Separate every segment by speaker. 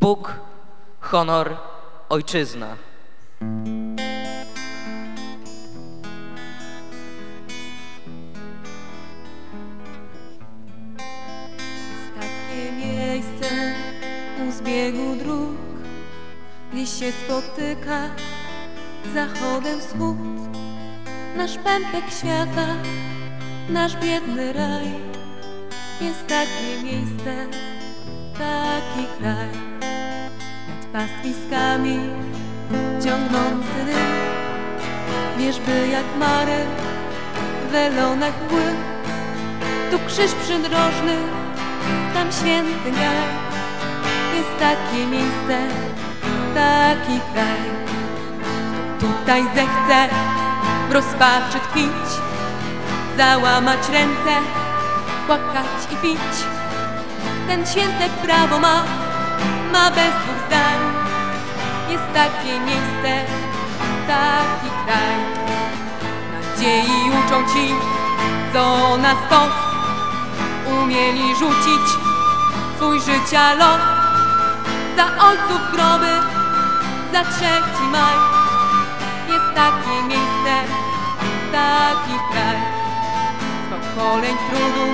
Speaker 1: Bóg, honor, ojczyzna.
Speaker 2: Takie miejsce u zbiegu dróg, gdzie się spotyka zachodem wschód. Nasz pępek świata, nasz biedny raj, jest takie miejsce, taki kraj. Pastwiskami ciągnący dym, wierzby jak mary, welonach mgły. Tu krzyż przydrożny, tam święty graj. Jest takie miejsce, taki kraj. Tutaj zechce w rozpaczy tkwić, załamać ręce, płakać i pić. Ten święte prawo ma, ma bez dwóch. Jest takie miejsce, taki kraj. Nadziei uczą ci, co na stos umieli rzucić swój życia los za ojców groby, za trzeci maj. Jest takie miejsce, taki kraj, z pokoleń trudu,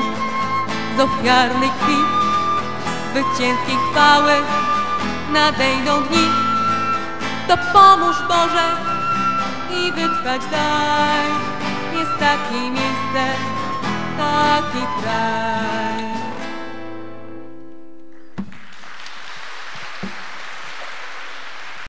Speaker 2: z ofiarnej krwi, zwycięskiej chwały nadejdą dni. To pomóż Boże i wytrwać daj. Jest takie miejsce, taki kraj.